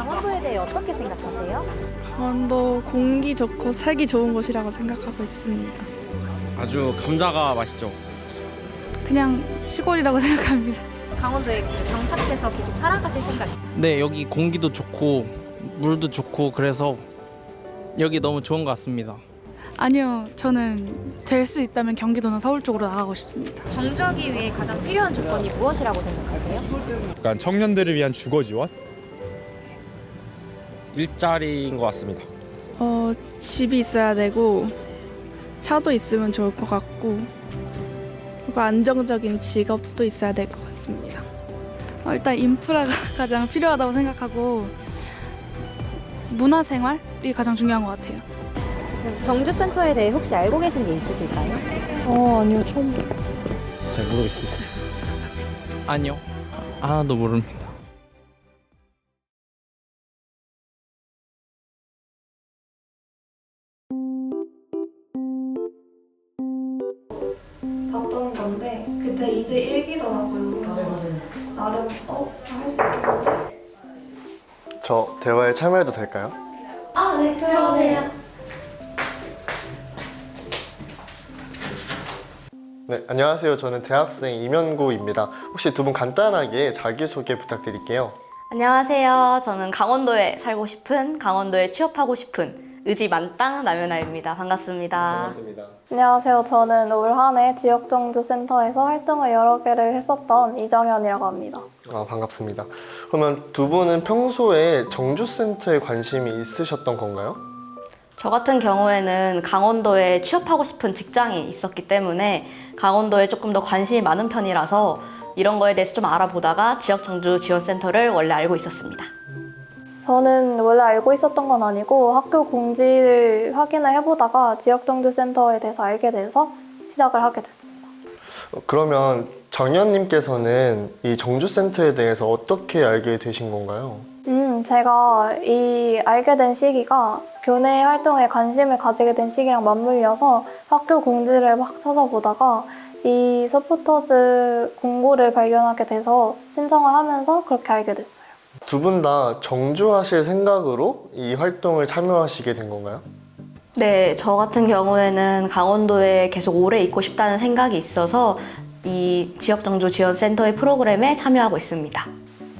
강원도에 대해 어떻게 생각하세요? 강원도 공기 좋고 살기 좋은 곳이라고 생각하고 있습니다. 아주 감자가 맛있죠. 그냥 시골이라고 생각합니다. 강원도에 그 정착해서 계속 살아가실 생각 있으세요? 네, 여기 공기도 좋고 물도 좋고 그래서 여기 너무 좋은 것 같습니다. 아니요, 저는 될 수 있다면 경기도나 서울 쪽으로 나가고 싶습니다. 정주하기 위해 가장 필요한 조건이 무엇이라고 생각하세요? 약간 청년들을 위한 주거 지원? 일자리인 것 같습니다. 어, 집이 있어야 되고 차도 있으면 좋을 것 같고 그리고 안정적인 직업도 있어야 될 것 같습니다. 어, 일단 인프라가 가장 필요하다고 생각하고 문화생활이 가장 중요한 것 같아요. 정주센터에 대해 혹시 알고 계신 게 있으실까요? 어, 아니요, 처음 잘 모르겠습니다. 아니요, 하나도 모릅니다. 대화에 참여해도 될까요? 아, 네, 들어오세요. 네, 안녕하세요. 저는 대학생 이면구입니다. 혹시 두 분 간단하게 자기소개 부탁드릴게요. 안녕하세요. 저는 강원도에 살고 싶은, 강원도에 취업하고 싶은 의지 만땅 남연아입니다. 반갑습니다. 반갑습니다. 안녕하세요. 저는 올 한해 지역정주센터에서 활동을 여러 개를 했었던 이정현이라고 합니다. 아, 반갑습니다. 그러면 두 분은 평소에 정주센터에 관심이 있으셨던 건가요? 저 같은 경우에는 강원도에 취업하고 싶은 직장이 있었기 때문에 강원도에 조금 더 관심이 많은 편이라서 이런 거에 대해서 좀 알아보다가 지역 정주 지원센터를 원래 알고 있었습니다. 저는 원래 알고 있었던 건 아니고 학교 공지를 확인을 해보다가 지역정주센터에 대해서 알게 돼서 시작을 하게 됐습니다. 어, 그러면 정현님께서는 이 정주센터에 대해서 어떻게 알게 되신 건가요? 음, 제가 이 알게 된 시기가 교내 활동에 관심을 가지게 된 시기랑 맞물려서 학교 공지를 막 찾아보다가 이 서포터즈 공고를 발견하게 돼서 신청을 하면서 그렇게 알게 됐어요. 두 분 다 정주하실 생각으로 이 활동을 참여하시게 된 건가요? 네, 저 같은 경우에는 강원도에 계속 오래 있고 싶다는 생각이 있어서 이 지역정주 지원센터의 프로그램에 참여하고 있습니다.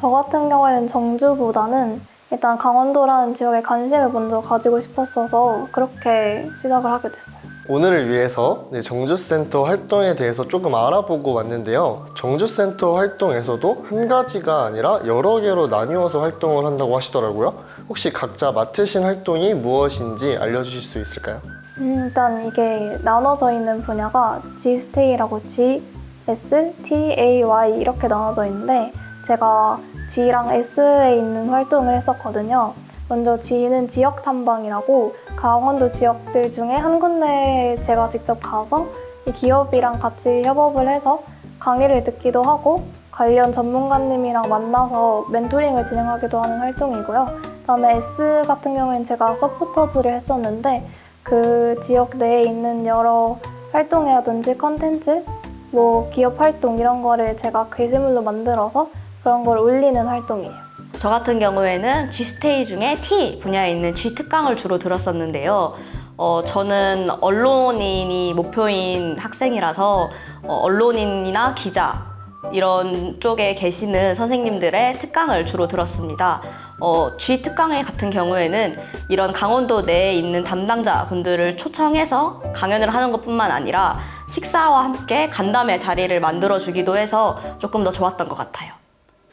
저 같은 경우에는 정주보다는 일단 강원도라는 지역에 관심을 먼저 가지고 싶었어서 그렇게 시작을 하게 됐어요. 오늘을 위해서 네, 정주센터 활동에 대해서 조금 알아보고 왔는데요. 정주센터 활동에서도 한 가지가 아니라 여러 개로 나뉘어서 활동을 한다고 하시더라고요. 혹시 각자 맡으신 활동이 무엇인지 알려주실 수 있을까요? 음, 일단 이게 나눠져 있는 분야가 G스테이라고 G, S, T, A, Y 이렇게 나눠져 있는데 제가 G랑 S에 있는 활동을 했었거든요. 먼저 G는 지역 탐방이라고 강원도 지역들 중에 한 군데 제가 직접 가서 이 기업이랑 같이 협업을 해서 강의를 듣기도 하고 관련 전문가님이랑 만나서 멘토링을 진행하기도 하는 활동이고요. 그다음에 S 같은 경우에는 제가 서포터즈를 했었는데 그 지역 내에 있는 여러 활동이라든지 컨텐츠, 뭐 기업 활동 이런 거를 제가 게시물로 만들어서 그런 걸 올리는 활동이에요. 저 같은 경우에는 G스테이 중에 T 분야에 있는 G 특강을 주로 들었었는데요. 어, 저는 언론인이 목표인 학생이라서 어, 언론인이나 기자 이런 쪽에 계시는 선생님들의 특강을 주로 들었습니다. 어, G 특강회 같은 경우에는 이런 강원도 내에 있는 담당자 분들을 초청해서 강연을 하는 것뿐만 아니라 식사와 함께 간담회 자리를 만들어 주기도 해서 조금 더 좋았던 것 같아요.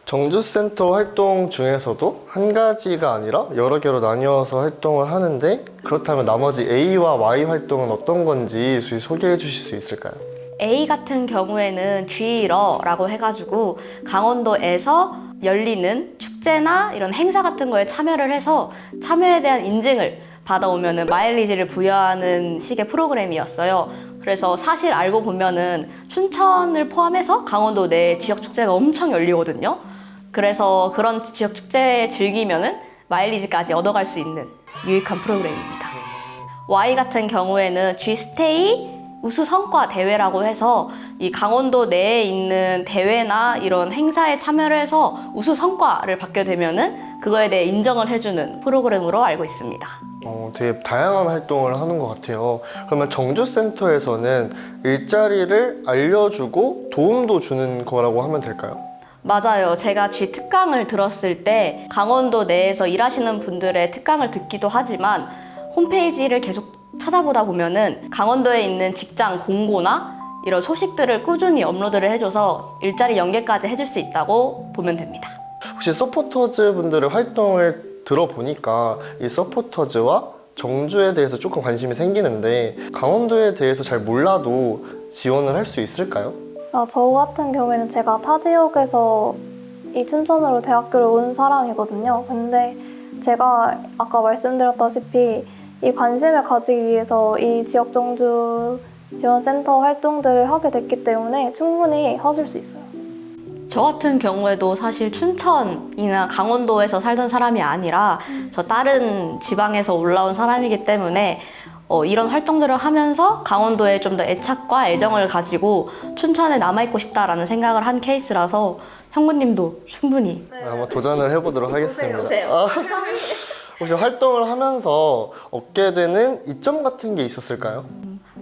정주센터 활동 중에서도 한 가지가 아니라 여러 개로 나뉘어서 활동을 하는데 그렇다면 나머지 A와 Y 활동은 어떤 건지 소개해 주실 수 있을까요? A 같은 경우에는 G러라고 해가지고 강원도에서 열리는 축제나 이런 행사 같은 거에 참여를 해서 참여에 대한 인증을 받아오면은 마일리지를 부여하는 식의 프로그램이었어요. 그래서 사실 알고 보면은 춘천을 포함해서 강원도 내 지역 축제가 엄청 열리거든요. 그래서 그런 지역 축제에 즐기면은 마일리지까지 얻어갈 수 있는 유익한 프로그램입니다. Y 같은 경우에는 G 스테이 우수 성과 대회라고 해서 이 강원도 내에 있는 대회나 이런 행사에 참여를 해서 우수 성과를 받게 되면은 그거에 대해 인정을 해주는 프로그램으로 알고 있습니다. 어, 되게 다양한 활동을 하는 것 같아요. 그러면 정주센터에서는 일자리를 알려주고 도움도 주는 거라고 하면 될까요? 맞아요. 제가 G 특강을 들었을 때 강원도 내에서 일하시는 분들의 특강을 듣기도 하지만 홈페이지를 계속 찾아보다 보면은 강원도에 있는 직장 공고나 이런 소식들을 꾸준히 업로드를 해줘서 일자리 연계까지 해줄 수 있다고 보면 됩니다. 혹시 서포터즈 분들의 활동을 들어보니까 이 서포터즈와 정주에 대해서 조금 관심이 생기는데 강원도에 대해서 잘 몰라도 지원을 할 수 있을까요? 아, 저 같은 경우에는 제가 타 지역에서 이 춘천으로 대학교를 온 사람이거든요. 근데 제가 아까 말씀드렸다시피 이 관심을 가지기 위해서 이 지역 정주 지원센터 활동들을 하게 됐기 때문에 충분히 하실 수 있어요. 저 같은 경우에도 사실 춘천이나 강원도에서 살던 사람이 아니라 저 다른 지방에서 올라온 사람이기 때문에 어, 이런 활동들을 하면서 강원도에 좀 더 애착과 애정을 가지고 춘천에 남아있고 싶다라는 생각을 한 케이스라서 형구님도 충분히 네, 한번 도전을 해보도록 하겠습니다. 아, 혹시 활동을 하면서 얻게 되는 이점 같은 게 있었을까요?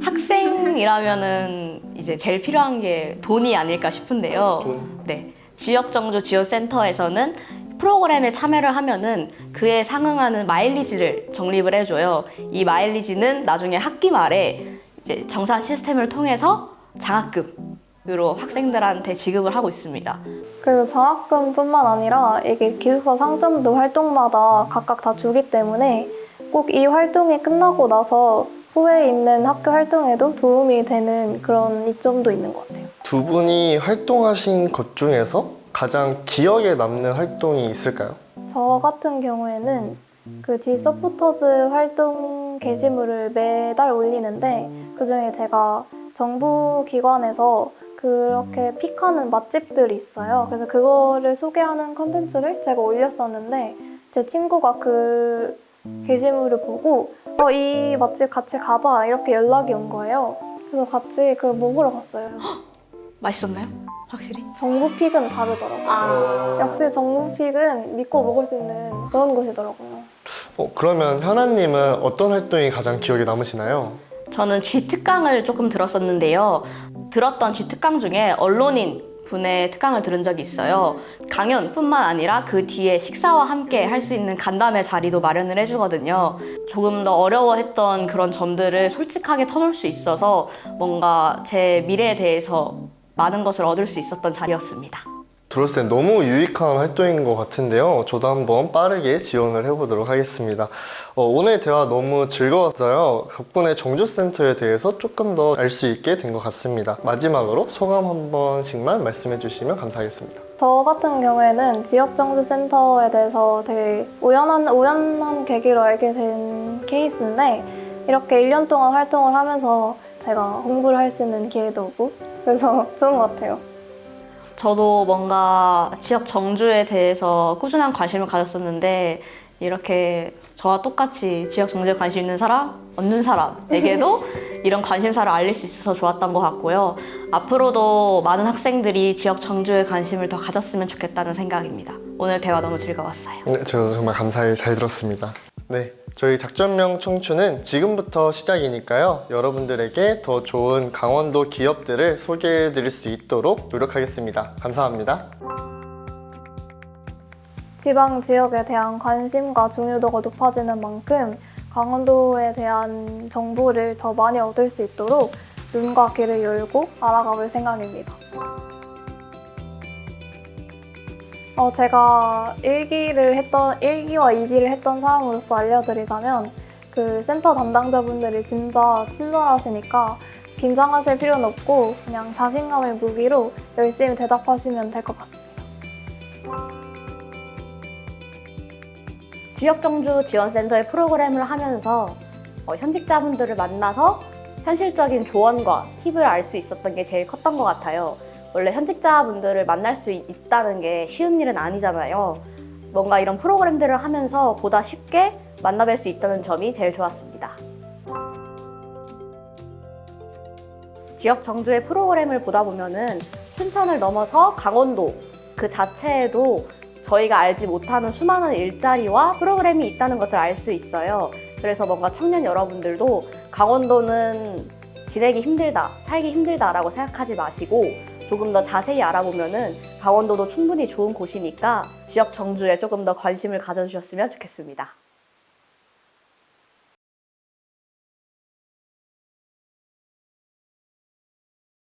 학생이라면은 이제 제일 필요한 게 돈이 아닐까 싶은데요. 네. 지역 정조 지원 센터에서는 프로그램에 참여를 하면은 그에 상응하는 마일리지를 적립을 해줘요. 이 마일리지는 나중에 학기 말에 이제 정산 시스템을 통해서 장학금 으로 학생들한테 지급을 하고 있습니다. 그리고 장학금뿐만 아니라 이게 기숙사 상점도 활동마다 각각 다 주기 때문에 꼭 이 활동이 끝나고 나서 후에 있는 학교 활동에도 도움이 되는 그런 이점도 있는 것 같아요. 두 분이 활동하신 것 중에서 가장 기억에 남는 활동이 있을까요? 저 같은 경우에는 그 G 서포터즈 활동 게시물을 매달 올리는데 그 중에 제가 정부 기관에서 그렇게 픽하는 맛집들이 있어요. 그래서 그거를 소개하는 컨텐츠를 제가 올렸었는데 제 친구가 그 게시물을 보고 어, 이 맛집 같이 가자 이렇게 연락이 온 거예요. 그래서 같이 그 먹으러 갔어요. 맛있었나요? 확실히? 정부 픽은 다르더라고요. 아. 역시 정부 픽은 믿고 먹을 수 있는 그런 곳이더라고요. 어, 그러면 현아님은 어떤 활동이 가장 기억에 남으시나요? 저는 G 특강을 조금 들었었는데요. 들었던 G 특강 중에 언론인 분의 특강을 들은 적이 있어요. 강연뿐만 아니라 그 뒤에 식사와 함께 할 수 있는 간담회 자리도 마련을 해주거든요. 조금 더 어려워했던 그런 점들을 솔직하게 터놓을 수 있어서 뭔가 제 미래에 대해서 많은 것을 얻을 수 있었던 자리였습니다. 들었을 때 너무 유익한 활동인 것 같은데요. 저도 한번 빠르게 지원을 해보도록 하겠습니다. 어, 오늘 대화 너무 즐거웠어요. 덕분에 정주센터에 대해서 조금 더 알 수 있게 된 것 같습니다. 마지막으로 소감 한 번씩만 말씀해 주시면 감사하겠습니다. 저 같은 경우에는 지역 정주센터에 대해서 되게 우연한, 우연한 계기로 알게 된 케이스인데 이렇게 1년 동안 활동을 하면서 제가 홍보를 할 수 있는 기회도 오고 그래서 좋은 것 같아요. 저도 뭔가 지역 정주에 대해서 꾸준한 관심을 가졌었는데 이렇게 저와 똑같이 지역 정주에 관심 있는 사람, 없는 사람에게도 이런 관심사를 알릴 수 있어서 좋았던 것 같고요. 앞으로도 많은 학생들이 지역 정주에 관심을 더 가졌으면 좋겠다는 생각입니다. 오늘 대화 너무 즐거웠어요. 네, 저도 정말 감사히 잘 들었습니다. 네, 저희 작전명 청춘은 지금부터 시작이니까요. 여러분들에게 더 좋은 강원도 기업들을 소개해 드릴 수 있도록 노력하겠습니다. 감사합니다. 지방 지역에 대한 관심과 중요도가 높아지는 만큼 강원도에 대한 정보를 더 많이 얻을 수 있도록 눈과 귀를 열고 알아가볼 생각입니다. 어, 제가 일기를 했던, 일기와 이기를 했던 사람으로서 알려드리자면 그 센터 담당자분들이 진짜 친절하시니까 긴장하실 필요는 없고 그냥 자신감의 무기로 열심히 대답하시면 될 것 같습니다. 지역 경주 지원센터의 프로그램을 하면서 어, 현직자분들을 만나서 현실적인 조언과 팁을 알 수 있었던 게 제일 컸던 것 같아요. 원래 현직자분들을 만날 수 있- 있다는 게 쉬운 일은 아니잖아요. 뭔가 이런 프로그램들을 하면서 보다 쉽게 만나뵐 수 있다는 점이 제일 좋았습니다. 지역 정주의 프로그램을 보다 보면은 춘천을 넘어서 강원도 그 자체에도 저희가 알지 못하는 수많은 일자리와 프로그램이 있다는 것을 알 수 있어요. 그래서 뭔가 청년 여러분들도 강원도는 지내기 힘들다, 살기 힘들다라고 생각하지 마시고 조금 더 자세히 알아보면은 강원도도 충분히 좋은 곳이니까 지역 정주에 조금 더 관심을 가져주셨으면 좋겠습니다.